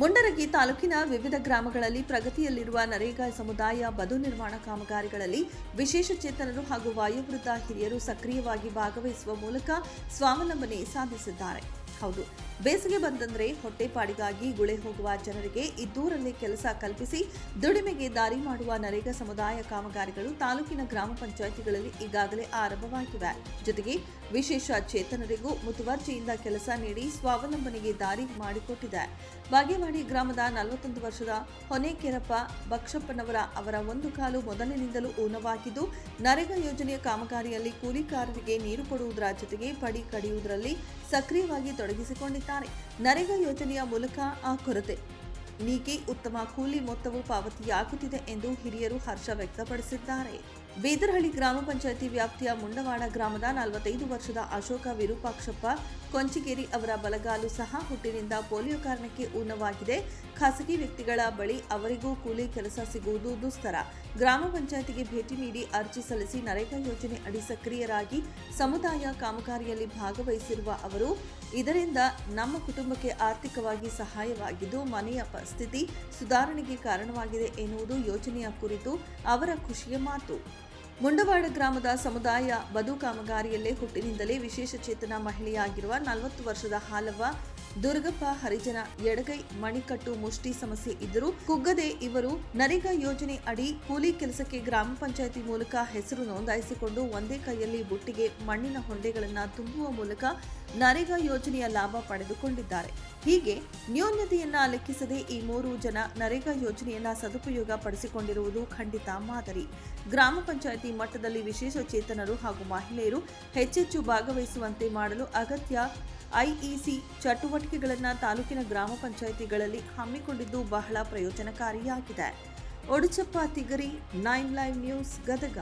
ಮುಂಡರಗಿ ತಾಲೂಕಿನ ವಿವಿಧ ಗ್ರಾಮಗಳಲ್ಲಿ ಪ್ರಗತಿಯಲ್ಲಿರುವ ನರೇಗಾ ಸಮುದಾಯ ಬದು ನಿರ್ಮಾಣ ಕಾಮಗಾರಿಗಳಲ್ಲಿ ವಿಶೇಷ ಚೇತನರು ಹಾಗೂ ವಾಯುವೃದ್ಧ ಹಿರಿಯರು ಸಕ್ರಿಯವಾಗಿ ಭಾಗವಹಿಸುವ ಮೂಲಕ ಸ್ವಾವಲಂಬನೆ ಸಾಧಿಸಿದ್ದಾರೆ. ಹೌದು, ಬೇಸಿಗೆ ಬಂದಂದ್ರೆ ಹೊಟ್ಟೆಪಾಡಿಗಾಗಿ ಗುಳೆ ಹೋಗುವ ಜನರಿಗೆ ಇದ್ದೂರಲ್ಲೇ ಕೆಲಸ ಕಲ್ಪಿಸಿ ದುಡಿಮೆಗೆ ದಾರಿ ಮಾಡುವ ನರೇಗಾ ಸಮುದಾಯ ಕಾಮಗಾರಿಗಳು ತಾಲೂಕಿನ ಗ್ರಾಮ ಪಂಚಾಯಿತಿಗಳಲ್ಲಿ ಈಗಾಗಲೇ ಆರಂಭವಾಗಿವೆ. ಜೊತೆಗೆ ವಿಶೇಷ ಚೇತನರಿಗೂ ಮುತುವರ್ಜಿಯಿಂದ ಕೆಲಸ ನೀಡಿ ಸ್ವಾವಲಂಬನೆಗೆ ದಾರಿ ಮಾಡಿಕೊಟ್ಟಿದೆ. ಬಾಗೇವಾಡಿ ಗ್ರಾಮದ ನಲವತ್ತೊಂದು ವರ್ಷದ ಹೊನೇಕೆರಪ್ಪ ಬಕ್ಷಪ್ಪನವರ ಅವರ ಒಂದು ಕಾಲು ಮೊದಲಿನಿಂದಲೂ ಊನವಾಗಿದ್ದು, ನರೇಗಾ ಯೋಜನೆಯ ಕಾಮಗಾರಿಯಲ್ಲಿ ಕೂಲಿಕಾರರಿಗೆ ನೀರು ಕೊಡುವುದರ ಜೊತೆಗೆ ಪಡಿ ಕಡಿಯುವುದರಲ್ಲಿ ಸಕ್ರಿಯವಾಗಿ ತೊಡಗಿಸಿಕೊಂಡಿದ್ದಾರೆ. ನರೇಗಾ ಯೋಜನೆಯ ಮೂಲಕ ಆ ಕೊರತೆ. ನೀಗಿ ಉತ್ತಮ ಕೂಲಿ ಮೊತ್ತವು ಪಾವತಿಯಾಗುತ್ತಿದೆ ಎಂದು ಹಿರಿಯರು ಹರ್ಷ ವ್ಯಕ್ತಪಡಿಸಿದ್ದಾರೆ. ಬೇದರಹಳ್ಳಿ ಗ್ರಾಮ ಪಂಚಾಯಿತಿ ವ್ಯಾಪ್ತಿಯ ಮುಂಡವಾಡ ಗ್ರಾಮದ ನಲವತ್ತೈದು ವರ್ಷದ ಅಶೋಕ ವಿರೂಪಾಕ್ಷಪ್ಪ ಕೊಂಚಿಗೇರಿ ಅವರ ಬಲಗಾಲು ಸಹ ಹುಟ್ಟಿನಿಂದ ಪೋಲಿಯೋ ಕಾರಣಕ್ಕೆ ಊನವಾಗಿದೆ ಖಾಸಗಿ ವ್ಯಕ್ತಿಗಳ ಬಳಿ ಅವರಿಗೂ ಕೂಲಿ ಕೆಲಸ ಸಿಗುವುದು ದುಸ್ತರ. ಗ್ರಾಮ ಪಂಚಾಯಿತಿಗೆ ಭೇಟಿ ನೀಡಿ ಅರ್ಜಿ ಸಲ್ಲಿಸಿ ನರೇಗಾ ಯೋಜನೆ ಅಡಿ ಸಕ್ರಿಯರಾಗಿ ಸಮುದಾಯ ಕಾಮಗಾರಿಯಲ್ಲಿ ಭಾಗವಹಿಸಿರುವ ಅವರು, ಇದರಿಂದ ನಮ್ಮ ಕುಟುಂಬಕ್ಕೆ ಆರ್ಥಿಕವಾಗಿ ಸಹಾಯವಾಗಿದ್ದು ಮನೆಯ ಪರಿಸ್ಥಿತಿ ಸುಧಾರಣೆಗೆ ಕಾರಣವಾಗಿದೆ ಎನ್ನುವುದು ಯೋಜನೆಯ ಕುರಿತು ಅವರ ಖುಷಿಯ ಮಾತು. ಮುಂಡವಾಡ ಗ್ರಾಮದ ಸಮುದಾಯ ಬದು ಕಾಮಗಾರಿಯಲ್ಲೇ ಹುಟ್ಟಿನಿಂದಲೇ ವಿಶೇಷ ಚೇತನ ಮಹಿಳೆಯಾಗಿರುವ ನಲವತ್ತು ವರ್ಷದ ಹಾಲವ್ವ ದುರ್ಗಪ್ಪ ಹರಿಜನ ಎಡಗೈ ಮಣಿಕಟ್ಟು ಮುಷ್ಟಿ ಸಮಸ್ಯೆ ಇದ್ದರೂ ಕುಗ್ಗದೆ ಇವರು ನರೇಗಾ ಯೋಜನೆ ಅಡಿ ಕೂಲಿ ಕೆಲಸಕ್ಕೆ ಗ್ರಾಮ ಪಂಚಾಯಿತಿ ಮೂಲಕ ಹೆಸರು ನೋಂದಾಯಿಸಿಕೊಂಡು ಒಂದೇ ಕೈಯಲ್ಲಿ ಬುಟ್ಟಿಗೆ ಮಣ್ಣಿನ ಹೊಂಡೆಗಳನ್ನು ತುಂಬುವ ಮೂಲಕ ನರೇಗಾ ಯೋಜನೆಯ ಲಾಭ ಪಡೆದುಕೊಂಡಿದ್ದಾರೆ. ಹೀಗೆ ನ್ಯೂನ್ಯತೆಯನ್ನ ಲೆಕ್ಕಿಸದೆ ಈ ಮೂರು ಜನ ನರೇಗಾ ಯೋಜನೆಯನ್ನ ಸದುಪಯೋಗ ಪಡಿಸಿಕೊಂಡಿರುವುದು ಖಂಡಿತ ಮಾದರಿ. ಗ್ರಾಮ ಪಂಚಾಯಿತಿ ಮಟ್ಟದಲ್ಲಿ ವಿಶೇಷ ಚೇತನರು ಹಾಗೂ ಮಹಿಳೆಯರು ಹೆಚ್ಚೆಚ್ಚು ಭಾಗವಹಿಸುವಂತೆ ಮಾಡಲು ಅಗತ್ಯ ಐಇಸಿ ಚಟುವಟಿಕೆಗಳನ್ನು ತಾಲೂಕಿನ ಗ್ರಾಮ ಪಂಚಾಯಿತಿಗಳಲ್ಲಿ ಹಮ್ಮಿಕೊಂಡಿದ್ದು ಬಹಳ ಪ್ರಯೋಜನಕಾರಿಯಾಗಿದೆ. Odachappa Tigari nine live news Gadag.